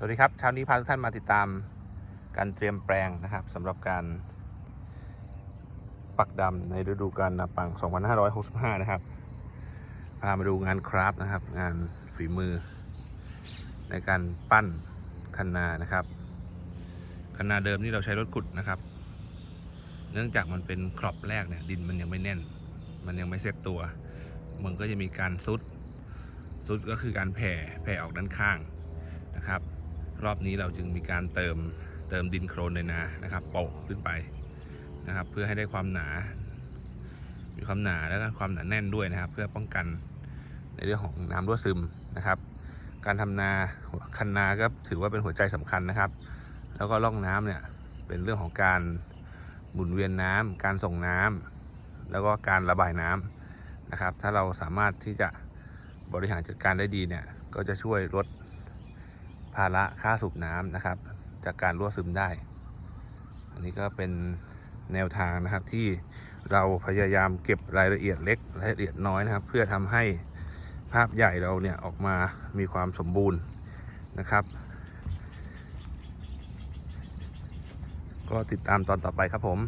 สวัสดีครับเช้านี้พาทุกท่านมาติดตามการเตรียมแปลงนะครับสำหรับการปักดำในฤดูกาลนาปัง 2565 นะครับ พามาดูงานคราฟต์นะครับ งานฝีมือ ในการปั้นคันนานะครับคันนาเดิมนี่เราใช้รถขุดนะครับ เนื่องจากมันเป็นครอบแรกเนี่ยดินมันยังไม่แน่น มันยังไม่เซ็ตตัว มันก็จะมีการซุดซุดก็คือการแผ่แผ่ออกด้านข้างนะครับ รอบนี้เราจึงมีการเติมเติมดินโครนในนานะครับโปะขึ้นไปนะครับ เพื่อให้ได้ความหนา มีความหนาแล้วก็ความหนาแน่นด้วยนะครับ เพื่อป้องกันในเรื่องของน้ำรั่วซึมนะครับ การทำนาคันนาก็ถือว่าเป็นหัวใจสำคัญนะครับ แล้วก็ร่องน้ำเนี่ยเป็นเรื่องของการหมุนเวียนน้ำการส่งน้ำแล้วก็การระบายน้ำนะครับ ถ้าเราสามารถที่จะบริหารจัดการได้ดีเนี่ยก็จะช่วยลด ภาระค่าสูบน้ำนะครับ จากการรั่วซึมได้ อันนี้ก็เป็นแนวทางนะครับที่เราพยายามเก็บรายละเอียดเล็กรายละเอียดน้อยนะครับ เพื่อทำให้ภาพใหญ่เราเนี่ยออกมามีความสมบูรณ์นะครับ ก็ติดตามตอนต่อไปครับผม